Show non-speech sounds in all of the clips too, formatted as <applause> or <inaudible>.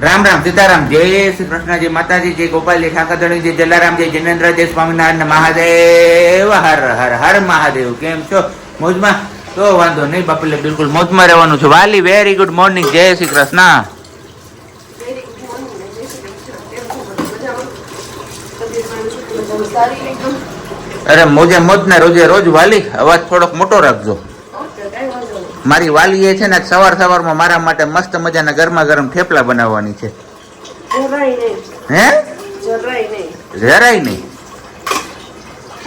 રામ રામ, સીતારામ, જય શ્રી કૃષ્ણ માતાજી, જય ગોપાલજી ઠાકરધણી જલારામ, જય જિનેન્દ્ર, જય સ્વામિનારાયણ મહાદેવ, હર હર હર મહાદેવ. કેમ છો? મોજમાં? તો વાંધો નહીં, બાપલે બિલકુલ મોજમાં રહેવાનું છે. વાલી વેરી ગુડ મોર્નિંગ જય શ્રી કૃષ્ણ. અરે મોજે મોજ ને રોજે રોજ વાલી, અવાજ થોડોક મોટો રાખજો. મારી વાલી છે ને સવાર સવારમાં મારા માટે મસ્ત મજાના ગરમા ગરમ થેપલા બનાવવાની છે. હે? જરાય નહીં.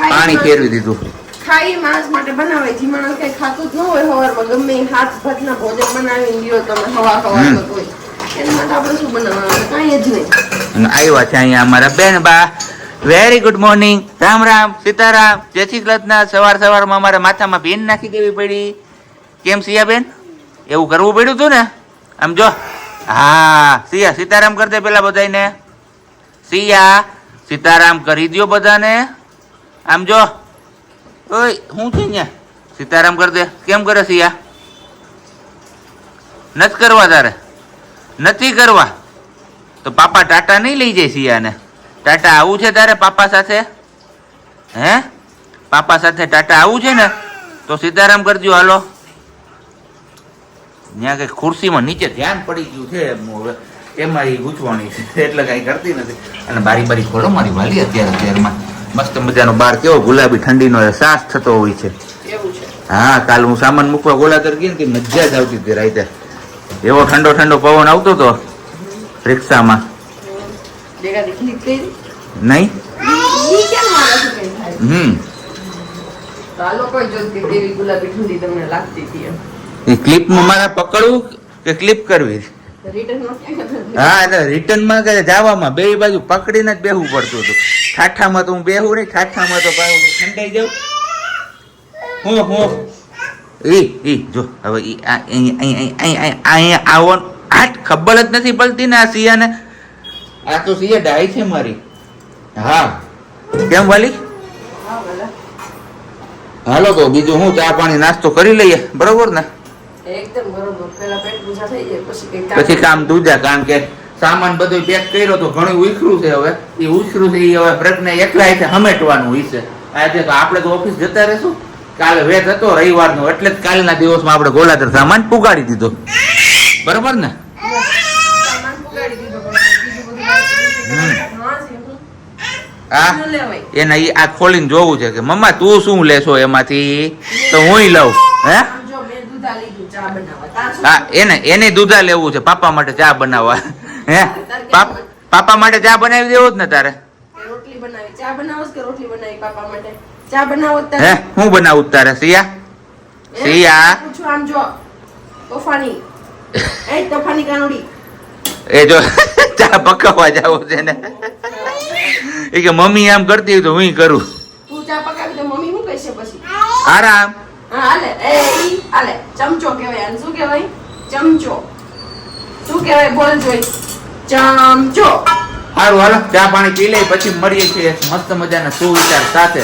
પાણી ફેરવી દીધું. ખાઈ માણસ માટે બનાવે જે માણસ કઈ ખાતું જ ન હોય સવારમાં ગમે હાથ ભરના ભોજન બનાવીને લ્યો તમે હવા હવા હમ. એના માટે આપણે શું બનાવવાનું? કાંઈ જ નહીં. આવ્યા છે અહીંયા અમારા બેન બા. Very good morning Ram Ram Sitaram. જય શ્રી કૃષ્ણ. સવાર સવારમાં અમારા માથામાં ભીન નાખી દેવી પડી. કેમ સિયા બેન એવું કરવું પડ્યું હતું ને? આમ જો. હા, સિયા સીતારામ કરી દે પેલા બધાને સિયા સીતારામ કરી દ્યો બધાને. આમ જો. ઓય, હું છે ને સીતારામ કરી દે કેમ કરે સિયા? નથી કરવા તારે? નથી કરવા? તો પાપા ટાટા નહીં લઈ જાય સિયાને? ટાટા આવું છે તારે પાપા સાથે? હે? પાપા સાથે ટાટા આવું છે ને? તો સીતારામ કરજો, હાલો. ત્યાં કઈ ખુરશીમાં નીચે ધ્યાન પડી ગયું છે એમાં એ ગૂંચવાની છે એટલે કઈ કરતી નથી. અને બારી બારી ખોલો મારી વાલી અત્યારે અત્યારમાં મસ્ત મજાનો બાર કેવો ગુલાબી ઠંડીનો અહેસાસ થતો હોય છે. હા કાલ હું સામાન મૂકવા ગોલાતર ગઈ ને કે મજા જ આવતી હતી રાતે. એવો ઠંડો ઠંડો પવન આવતો હતો રિક્ષામાં. નહીં? હમ. લોકો જો કેવી ગુલાબી ઠંડી તમને લાગતી હતી ક્લિપમાં મારે પકડવું કે ક્લિપ કરવી? હા એટલે રિટર્નમાં કે જવામાં બે બાજુ પકડીને જ બેહવું પડતું હતું. ઠાઠામાં તો હું બેહું નહીં ઠાઠામાં તો ઠંડાઈ જાઉં. હું હું. ઈ ઈ જો હવે ઈ અહીંયા આવો. આટ ખબર જ નથી પડતી ને આ સિયાને આ તો સિયા ડાય છે મારી. હા. કેમ વાલી? હાલો તો બીજું હું ચા પાણી નાસ્તો કરી લઈએ. બરોબર ને? એકદમ બરોબર પેલા પેટ પૂજા થઈ જાય પછી કઈ કામ પછી કામ દૂજા કારણ કે સામાન બધું પેક કર્યો તો ઘણું ઉખરું છે હવે. એ ઉખરું છે એ હવે પ્રજ્ઞા એકલા છે હમેટવાનું છે. આજે તો આપણે તો ઓફિસ જતા રહેશું. કાલે વેત હતો રવિવારનો એટલે જ કાલના દિવસમાં આપણે ગોલાધર સામાન પુગાડી દીધો. બરોબર ને. હા, ન. એને આ ખોલીને જોવું છે કે મમ્મા તું શું લેશો એમાંથી? તો હું લઉં. હે? હા એને એને દૂધા લેવું છે પાપા માટે ચા બનાવવા. હે? પાપ- માટે ચા બનાવી દેવો જ ને તારે? રોટલી બનાવી. ચા બનાવો કે રોટલી બનાવી પાપા માટે? ચા બનાવો હે તારે. હું? બનાવું તારે સિયા? સિયા. પૂછું આમ જો તોફાની. એ તોફાની કાનુડી. એ જો ચા પકાવવા જાવ છે ને. એ કે મમ્મી આમ કરતી હોય તો હું કરું. તું ચા પકાવી તો મમ્મી શું કહેશે પછી? આરામ. હા, હાલે. સાથે.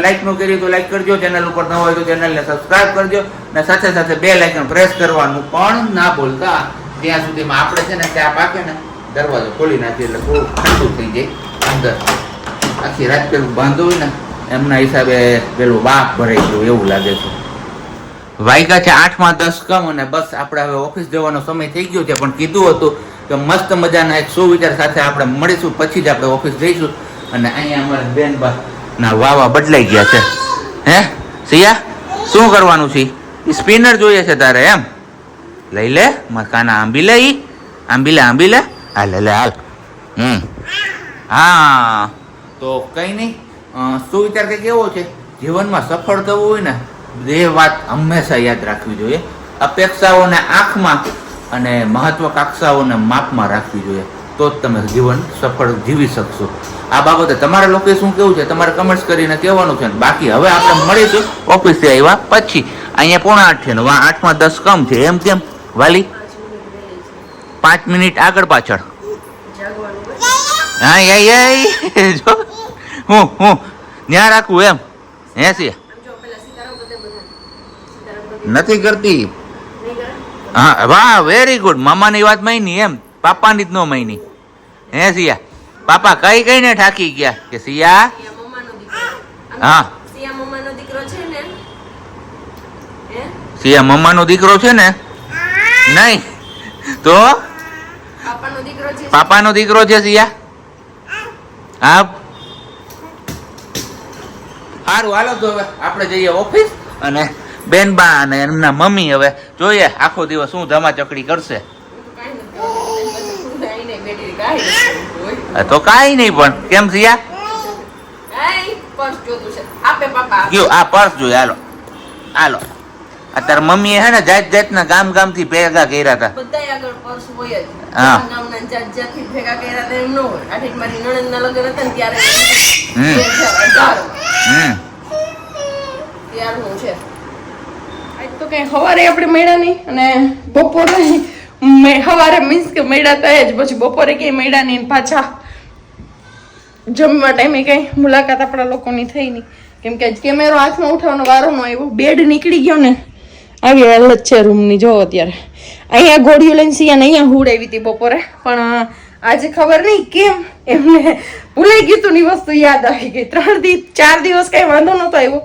લાઈક ન કરી તો લાઈક કરજો. ચેનલ ઉપર ન હોય તો સબસ્ક્રાઇબ કરજો. અને સાથે સાથે બે લાઇકન પ્રેસ કરવાનું પણ ના ભૂલતા. ત્યાં સુધીમાં આપણે છે ને ચા પાકે ને દરવાજો ખોલી નાખીએ એટલે થોડું ઠંડુ થઈ જાય અંદર. આખી રાત પેલું હોય ને એમના હિસાબે પેલું બાપ ભરાઈ ગયું એવું લાગે છે. વાગ્યા છે આઠમાં દસ કમ અને બસ આપણે હવે ઓફિસ જવાનો સમય થઈ ગયો છે, પણ કીધું હતું કે મસ્ત મજાના એક સુવિચાર સાથે આપણે મળીશું, પછી જ આપણે ઓફિસ જઈશું. અને અહીંયા અમારા બેન ના વાવા બદલાઈ ગયા છે. હે? સિયા, શું કરવાનું છે? સ્પિનર જોઈએ છે તારે એમ? લઈ લે મકાના આંબી લે ઈ. આંબી લે આંબી લે. હાલ લે હાલ. હમ. હા. તો કઈ નહીં સુવિચાર કંઈક એવો છે? જીવનમાં સફળ થવું હોય ને બે વાત હંમેશા યાદ રાખવી જોઈએ. અપેક્ષાઓને આંખમાં અને મહત્વકાંક્ષાઓને માપમાં રાખવી જોઈએ. તો જ તમે જીવન સફળ જીવી શકશો. આ બાબતે તમારા લોકોએ શું કેવું છે? તમારે કમેન્ટ્સ કરીને કહેવાનું છે. બાકી હવે આપણે મળીશું. ઓફિસે આવ્યા પછી. અહીંયા પોણા આઠ છે ને વા આઠમાં દસ કમ છે. એમ કેમ? વાલી? પાંચ મિનિટ આગળ પાછળ. હા યાય. જો. હું હું ન્યા રાખું એમ. હે કરતે નથી કરતી. હા વાહ વેરી ગુડ મામાની વાત માયની એમ. પાપાની જ નો માયની. હે સિયા. પાપા કઈ કઈ ને ઠાકી ગયા? કે સિયા? હા. સિયા મમ્માનો દીકરો છે ને? નહીં. તો? પાપાનો દીકરો છે. પાપાનો દીકરો છે સિયા? હા. સારું હાલો તો હવે આપણે જઈએ ઓફિસ. અને બેનબા અને એમના મમ્મી હવે જોઈએ આખો દિવસ શું ધમાચકડી કરશે. તો કાઈ નહીં પણ. કેમ સિયા? પાપા. ગયો આ પર્સ જોઈએ હાલો. હાલો. આ મમ્મી મમ્મીએ હે ને જાત જાતના ગામ ગામથી ભેગા કર્યા હતા. બધાય આગળ પર્સ હોય જ. હા. ગામના જાત જાતથી ભેગા કર્યા હતા એમ ન હોય. આઠેક મારી નણંદના લગ્ન હતા ને ત્યારે હમ. બે હજાર અઢાર. હમ. ત્યારનું છે. આજ તો કઈ સવારે આપણે મેળા નહીં અને બપોરે મે- સવારે મીન્સ કે હતા જ. પછી બપોરે કઈ મેળા નહીં પાછા જમવા ટાઈમે કઈ મુલાકાત આપણા લોકોની થઈ નહીં. કેમ કે કેમેરો હાથમાં ઉઠાવવાનો વારો ન આવ્યો. બેડ નીકળી ગયો ને આવી હાલત છે રૂમની, જો અત્યારે. અહીંયા ગોળીઓ લઈને સિયાને અહીંયા હુડાવી હતી બપોરે. પણ આજે ખબર નહીં કેમ એમને ભૂલાઈ ગયું તું ની વસ્તુ યાદ આવી ગઈ. ત્રણ દિવસ ચાર દિવસ કઈ વાંધો નતો આવ્યો.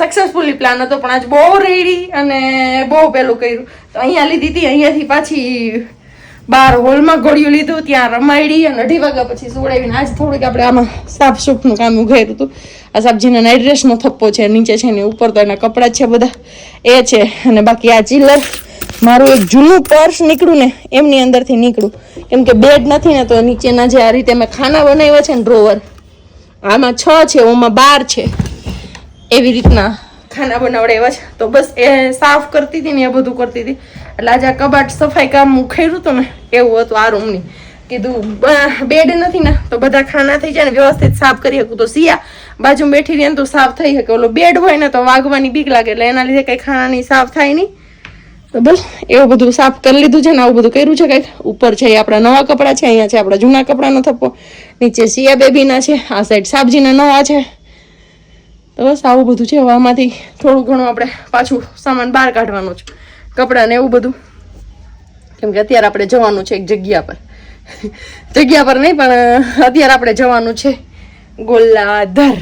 સક્સેસફુલી પ્લાન હતો, પણ આજ બહુ રેડી અને બહુ પેલું કર્યું. તો અહીંયા લીધી હતી, અહીંયાથી પાછી બાર હોલમાં ગોળીઓ લીધું, ત્યાં રમાડી અને અઢી વાગ્યા પછી સુવડાવીને આજ થોડુંક આપણે આમાં સાફ સૂફનું કામ ઉઘાર્યું હતું. આ સાબજીના નાઇટ ડ્રેસનો થપ્પો છે, નીચે છે ને ઉપર તો એના કપડાં છે બધા. એ છે અને બાકી આ ચિલ્લર મારું એક જૂનું પર્સ નીકળ્યું ને, એમની અંદરથી નીકળું કેમ કે બેડ નથી ને તો નીચેના જે આ રીતે મેં ખાના બનાવ્યા છે ને ડ્રોવર આમાં છ છે, ઓમાં બાર છે. એવી રીતના ખાના બનાવડાવ્યા છે. તો બસ એ સાફ કરતી હતી ને એ બધું કરતી હતી. એટલે આજે આ કબાટ સફાઈ કામ હું ઉખેડ્યું હતું ને એવું હતું આ રૂમની કીધું બેડ નથી ને, તો બધા ખાના થઈ જાય ને, વ્યવસ્થિત સાફ કરી શકું. તો સિયા બાજુ બેઠી રહીને તો સાફ થઈ શકે. ઓલો બેડ હોય ને તો વાગવાની બીક લાગે, એટલે એના લીધે કંઈ ખાનાની સાફ થાય નહીં. તો બસ, એવું બધું સાફ કરી લીધું છે ને, આવું બધું કર્યું છે કંઈક. ઉપર છે આપણા નવા કપડાં છે, અહીંયા છે આપણા જૂના કપડાનો થપ્પો. નીચે સિયા બેબીના છે, આ સાઈડ સાબજીના નવા છે. તો બસ, આવું બધું છે. આમાંથી થોડું ઘણું આપણે પાછું સામાન બહાર કાઢવાનું છે. કપડાં ને એવું બધું. કેમ કે અત્યારે આપણે જવાનું છે એક જગ્યા પર. જગ્યા પર નહીં, પણ અત્યારે આપણે જવાનું છે ગોલાધર.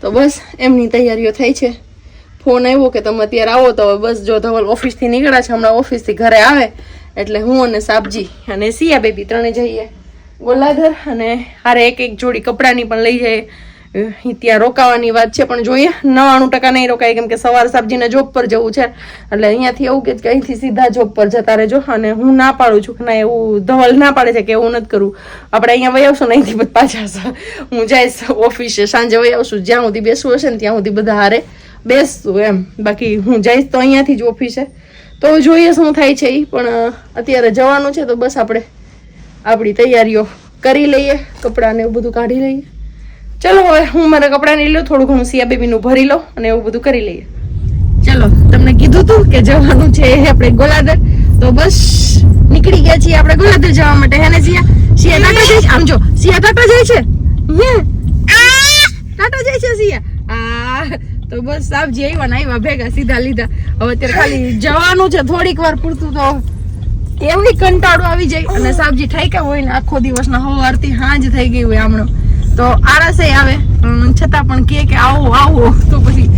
તો બસ, એમની તૈયારીઓ થઈ છે. ફોન આવ્યો કે તમે અત્યારે આવો તો બસ જો ધવલ ઓફિસથી નીકળ્યા છે, હમણાં ઓફિસથી ઘરે આવે. એટલે હું અને સાબજી અને સિયા બેબી ત્રણે જઈએ. ગોલાધર અને હારે એક એક જોડી કપડાની પણ લઈ જઈએ. ત્યાં રોકાવાની વાત છે, પણ જોઈએ, નવાણું ટકા નહીં રોકાય, કેમ કે સવારે સાબજીને જોબ પર જવું છે. એટલે અહીંયાથી એવું કે અહીંથી સીધા જોબ પર જતા રહેજો, અને હું ના પાડું છું ના, એવું ધવલ ના પાડે છે કે એવું નથી કરવું આપણે અહીંયા વહી આવશું ને અહીંથી પાછા હું જઈશ ઓફિસે, સાંજે વહી આવશું, જ્યાં સુધી બેસવું હશે ને ત્યાં સુધી બધા હારે બેસતું એમ. બાકી હું જઈશ તો અહીંયાથી જ ઓફિસે. તો જોઈએ શું થાય છે એ પણ અત્યારે જવાનું છે તો બસ આપણે આપણી તૈયારીઓ કરી લઈએ કપડાને એવું બધું કાઢી લઈએ. ચલો હવે હું મારા કપડાં લઈ લઉં થોડું ઘણું સિયા બેબીનું ભરી લઉં અને એવું બધું કરી લઈએ. ચલો તમને કીધું તું કે જવાનું છે આપણે ગોલાદર. તો બસ નીકળી ગયા છીએ આપણે ગોલાદર જવા માટે હે ને સિયા? સિયા ટાટા જાય છે? આમ જો સિયા ટાટા જાય છે? હે? ટાટા જાય છે સિયા? આ તો બસ સાબજી આવ્યા ને આવ્યા ભેગા સીધા લીધા. હવે અત્યારે ખાલી જવાનું છે થોડીક વાર પૂરતું તો એવી કંટાળો આવી જાય. અને સાબજી ઠાઈકા હોય ને આખો દિવસના હવારથી હાંજ થઈ ગઈ હોય હમણાં તો આળસે આવે. છતાં પણ કે કે આવો આવો. તો પછી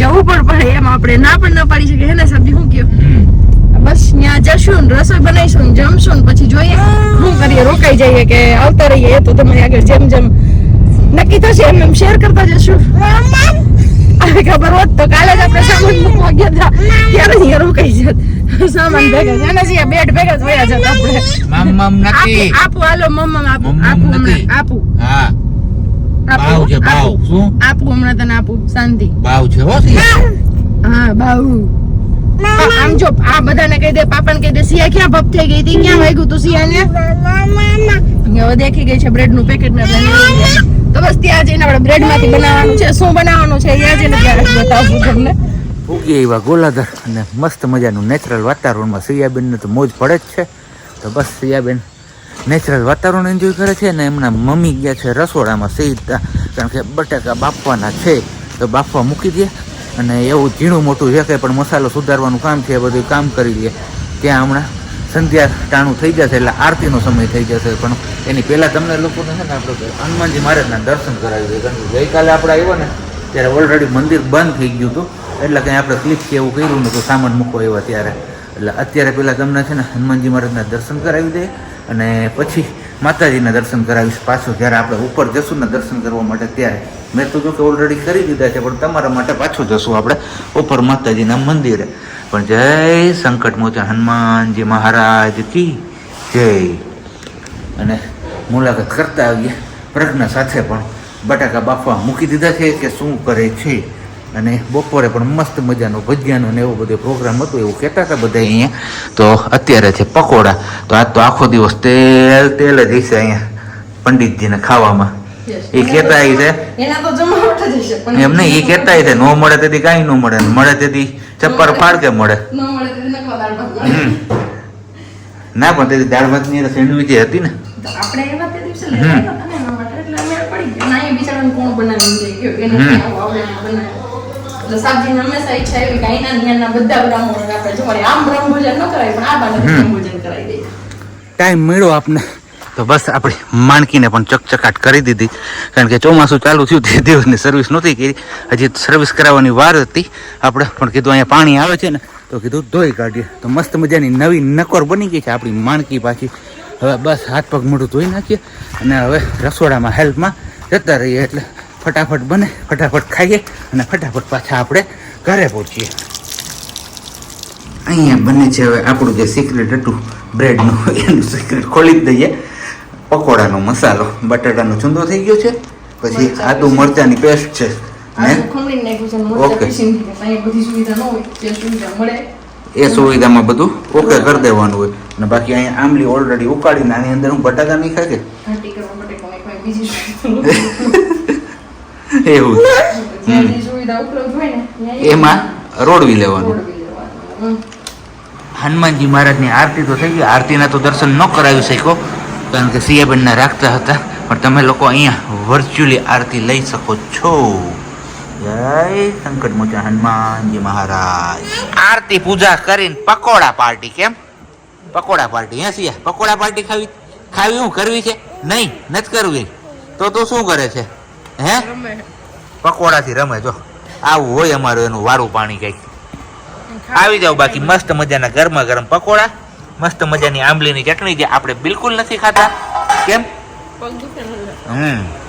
જવું પણ પડે. એમ આપણે ના પણ ના પાડી શકીએ. હે ને સાબજી શું કયો બસ ત્યાં જશું ને રસોઈ બનાવીશું ને જમશું ને પછી જોઈએ. શું કરીએ? રોકાઈ જઈએ કે આવતા રહીએ? તો તમારી આગળ જેમ જેમ નક્કી થશે એમ એમ શેર કરતા જશું. હવે ખબર હોત તો કાલે જ આપણે સામાન મૂકવા ગયા હતા. ત્યારે અહીંયા રોકાઈ જત. સામાન ભેગા છે અને બેડ ભેગા જ વયા જાત આપણે. મમ મમ નક્કી. આપું હાલો મમ મમ આપું આપું આપું. હા. બાવ છે બાવ. શું? આપું હમણાં તને આપું. શાંતિ. બાવ છે હો હા. બાવ. આમ જો આ બધાને કહી દે પાપાને કહી દે સિયા ક્યાં ભપ થઈ ગઈ હતી? ક્યાં વાગ્યું તું સિયાને ને હવે દેખી ગઈ છે બ્રેડનું પેકેટ ને. તો બસ ત્યાં જઈને આપણે બ્રેડમાંથી બનાવવાનું છે. શું બનાવવાનું છે? ત્યાં જઈને ત્યારે બતાવું તમને. ઉગી એવા ગોલાધર અને મસ્ત મજાનું નેચરલ વાતાવરણમાં સિયાબેનને તો મોજ પડે જ છે. તો બસ સિયાબેન નેચરલ વાતાવરણ એન્જોય કરે છે અને એમના મમ્મી ગયા છે રસોડામાં સીધા. કારણ કે બટાકા બાફવાના છે. તો બાફવા મૂકી દે. અને એવું ઝીણું મોટું જે કંઈ પણ મસાલો સુધારવાનું કામ છે એ બધું કામ કરી લે ત્યાં હમણાં સંધ્યા ટાણું થઈ જશે એટલે આરતીનો સમય થઈ જશે. પણ એની પહેલાં તમને લોકોને છે ને આપણે હનુમાનજી મહારાજના દર્શન કરાવી દઈએ કારણ કે ગઈકાલે આપણે આવ્યો ને, ત્યારે ઓલરેડી મંદિર બંધ થઈ ગયું હતું. એટલે કંઈ આપણે ક્લિક કે એવું કર્યું નહોતું, સામાન મૂકવા આવ્યા ત્યારે. એટલે અત્યારે પહેલાં તમને છે ને હનુમાનજી મહારાજના દર્શન કરાવી દઈએ અને પછી માતાજીના દર્શન કરાવીશ પાછું જ્યારે આપણે ઉપર જશું ને દર્શન કરવા માટે ત્યારે. મેં તો જો કે ઓલરેડી કરી દીધા છે, પણ તમારા માટે પાછું જશું આપણે ઉપર માતાજીના મંદિરે. પણ જય સંકટ મોચા હનુમાનજી મહારાજ કી જય. અને મુલાકાત કરતા આવીએ પ્રજ્ઞા સાથે પણ. બટાકા બાફવા મૂકી દીધા છે કે શું કરે છે? અને બપોરે પણ મસ્ત મજાનો ભજીયાનો ને એવો બધો પ્રોગ્રામ હતો એવું કહેતા હતા બધા અહીંયા. તો અત્યારે છે પકોડા. તો આજ તો આખો દિવસ તેલ તેલ જ હશે અહીંયા પંડિતજીને ખાવામાં. એ કહેતા છે? પણ એમ નહીં એ કહેતા છે નો મળે તેથી કાંઈ ન મળે મળે તેથી ચપ્પર ફાડ કે મળે. ન મળે તો નખવા દાળ ભાત. હમ. ના પણ તેથી સેન્ડવિચ હતી ને. તો આપણે એવા તે દિવસે લેવા હતા ને એના એટલે અમે પડી ગયા. ના એ બિચારાને કોણ બનાવી દે કે એને હમ. બનાવે. સાબજીને હંમેશા ઈચ્છા એવી કે અહીંના ને બધા બ્રાહ્મણો આપણે જમાડીએ. આમ બ્રહ્મભોજન ન કરાય પણ આ બાને હમ. બ્રહ્મભોજન કરાવી દઈએ. ટાઈમ મળ્યો આપને? તો બસ આપણી માણકીને પણ ચકચકાટ કરી દીધી. કારણ કે ચોમાસું ચાલુ થયું તે દિવસની સર્વિસ નહોતી કરી. હજી સર્વિસ કરાવવાની વાર હતી. આપણે પણ કીધું અહીંયા પાણી આવે છે ને તો કીધું ધોઈ કાઢીએ. તો મસ્ત મજાની નવી નકોર બની ગઈ છે આપણી માણકી પાછી. હવે બસ હાથ પગ મોઢું ધોઈ નાખીએ અને હવે રસોડામાં હેલ્પમાં જતા રહીએ એટલે ફટાફટ બને ફટાફટ ખાઈએ અને ફટાફટ પાછા આપણે ઘરે પહોંચીએ. અહીંયા બને છે હવે આપણું જે સિક્રેટ હતું બ્રેડનું એનું સિક્રેટ ખોલી જ દઈએ. પકોડાનો મસાલો બટાટાનો ચૂંદો થઈ ગયો છે પછી આદુ મરચાની પેસ્ટ છે ઓકે. એ સુવિધામાં બધું ઓકે કરી દેવાનું હોય. અને બાકી અહીંયા આંબલી ઓલરેડી ઉકાળીને આની અંદર હું બટાકા નહીં ખાય કે <laughs> ઘાટી કરવા માટે કોઈ કોઈ બીજી સુવિધા એવું. એમાં રોડવી લેવાનું. હનુમાનજી મહારાજની આરતી તો થઈ ગઈ. આરતીના તો દર્શન ન કરાવી શક્યો કારણ કે સિયાબેનના રાખતા હતા. પણ તમે લોકો અહીંયા વર્ચ્યુઅલી આરતી લઈ શકો છો. જય સંકટ મોચા હનુમાનજી મહારાજ. આરતી પૂજા કરીને પકોડા પાર્ટી કેમ? પકોડા પાર્ટી હે સિયા? પકોડા પાર્ટી ખાવી ખાવી હું કરવી છે? નહીં નથી કરવી. તો તું શું કરે છે? હે. પકોડાથી રમે જો. આવું હોય અમારું એનું વારું પાણી કંઈક. આવી જાવ બાકી મસ્ત મજાના ગરમા ગરમ પકોડા મસ્ત મજાની આંબલીની ચટણી જે આપણે બિલકુલ નથી ખાતા. કેમ. હમ.